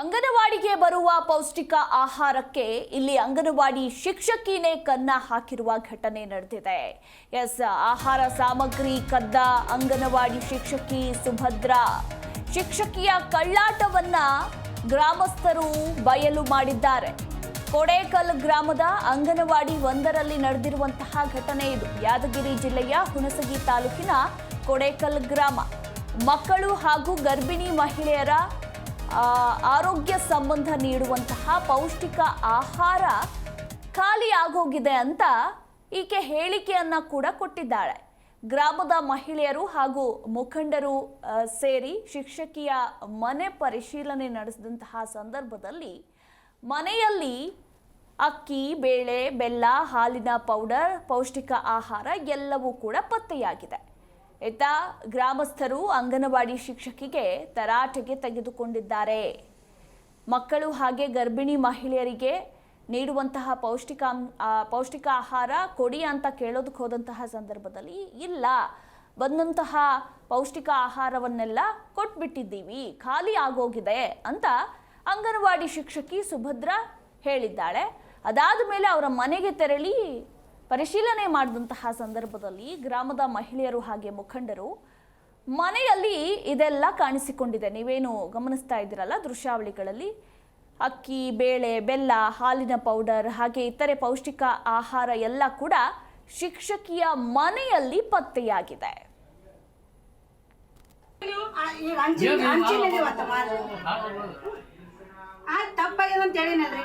ಅಂಗನವಾಡಿಗೆ ಬರುವ ಪೌಷ್ಟಿಕ ಆಹಾರಕ್ಕೆ ಇಲ್ಲಿ ಅಂಗನವಾಡಿ ಶಿಕ್ಷಕಿನೇ ಕನ್ನ ಹಾಕಿರುವ ಘಟನೆ ನಡೆದಿದೆ. ಎಸ್, ಆಹಾರ ಸಾಮಗ್ರಿ ಕದ್ದ ಅಂಗನವಾಡಿ ಶಿಕ್ಷಕಿ ಸುಭದ್ರ. ಶಿಕ್ಷಕಿಯ ಕಳ್ಳಾಟವನ್ನ ಗ್ರಾಮಸ್ಥರು ಬಯಲು ಮಾಡಿದ್ದಾರೆ. ಕೊಡೇಕಲ್ ಗ್ರಾಮದ ಅಂಗನವಾಡಿ ಒಂದರಲ್ಲಿ ನಡೆದಿರುವಂತಹ ಘಟನೆ ಇದು. ಯಾದಗಿರಿ ಜಿಲ್ಲೆಯ ಹುಣಸಗಿ ತಾಲೂಕಿನ ಕೊಡೇಕಲ್ ಗ್ರಾಮ. ಮಕ್ಕಳು ಹಾಗೂ ಗರ್ಭಿಣಿ ಮಹಿಳೆಯರ ಆರೋಗ್ಯ ಸಂಬಂಧ ನೀಡುವಂತಹ ಪೌಷ್ಟಿಕ ಆಹಾರ ಖಾಲಿ ಆಗೋಗಿದೆ ಅಂತ ಈಕೆ ಹೇಳಿಕೆಯನ್ನ ಕೂಡ ಕೊಟ್ಟಿದ್ದಾಳೆ. ಗ್ರಾಮದ ಮಹಿಳೆಯರು ಹಾಗೂ ಮುಖಂಡರು ಸೇರಿ ಶಿಕ್ಷಕಿಯ ಮನೆ ಪರಿಶೀಲನೆ ನಡೆಸಿದಂತಹ ಸಂದರ್ಭದಲ್ಲಿ ಮನೆಯಲ್ಲಿ ಅಕ್ಕಿ, ಬೇಳೆ, ಬೆಲ್ಲ, ಹಾಲಿನ ಪೌಡರ್, ಪೌಷ್ಟಿಕ ಆಹಾರ ಎಲ್ಲವೂ ಕೂಡ ಪತ್ತೆಯಾಗಿದೆ. ಇತ್ತ ಗ್ರಾಮಸ್ಥರು ಅಂಗನವಾಡಿ ಶಿಕ್ಷಕಿಗೆ ತರಾಟೆಗೆ ತೆಗೆದುಕೊಂಡಿದ್ದಾರೆ. ಮಕ್ಕಳು ಹಾಗೆ ಗರ್ಭಿಣಿ ಮಹಿಳೆಯರಿಗೆ ನೀಡುವಂತಹ ಪೌಷ್ಟಿಕ ಪೌಷ್ಟಿಕ ಆಹಾರ ಕೊಡಿ ಅಂತ ಕೇಳೋದಕ್ಕೆ ಹೋದಂತಹ ಸಂದರ್ಭದಲ್ಲಿ ಇಲ್ಲ. ಬಂದಂತಹ ಪೌಷ್ಟಿಕ ಆಹಾರವನ್ನೆಲ್ಲ ಕೊಟ್ಬಿಟ್ಟಿದ್ದೀವಿ, ಖಾಲಿ ಆಗೋಗಿದೆ ಅಂತ ಅಂಗನವಾಡಿ ಶಿಕ್ಷಕಿ ಸುಭದ್ರ ಹೇಳಿದ್ದಾಳೆ. ಅದಾದ ಮೇಲೆ ಅವರ ಮನೆಗೆ ತೆರಳಿ ಪರಿಶೀಲನೆ ಮಾಡಿದಂತಹ ಸಂದರ್ಭದಲ್ಲಿ ಗ್ರಾಮದ ಮಹಿಳೆಯರು ಹಾಗೆ ಮುಖಂಡರು, ಮನೆಯಲ್ಲಿ ಇದೆಲ್ಲ ಕಾಣಿಸಿಕೊಂಡಿದೆ. ನೀವೇನು ಗಮನಿಸ್ತಾ ಇದ್ದೀರಲ್ಲ ದೃಶ್ಯಾವಳಿಗಳಲ್ಲಿ? ಅಕ್ಕಿ, ಬೇಳೆ, ಬೆಲ್ಲ, ಹಾಲಿನ ಪೌಡರ್, ಹಾಗೆ ಇತರೆ ಪೌಷ್ಟಿಕ ಆಹಾರ ಎಲ್ಲ ಕೂಡ ಶಿಕ್ಷಕಿಯ ಮನೆಯಲ್ಲಿ ಪತ್ತೆಯಾಗಿದೆ. ತಪ್ಪಾಗ್ಯದ ಅಂತ ಹೇಳಿನಲ್ರಿ.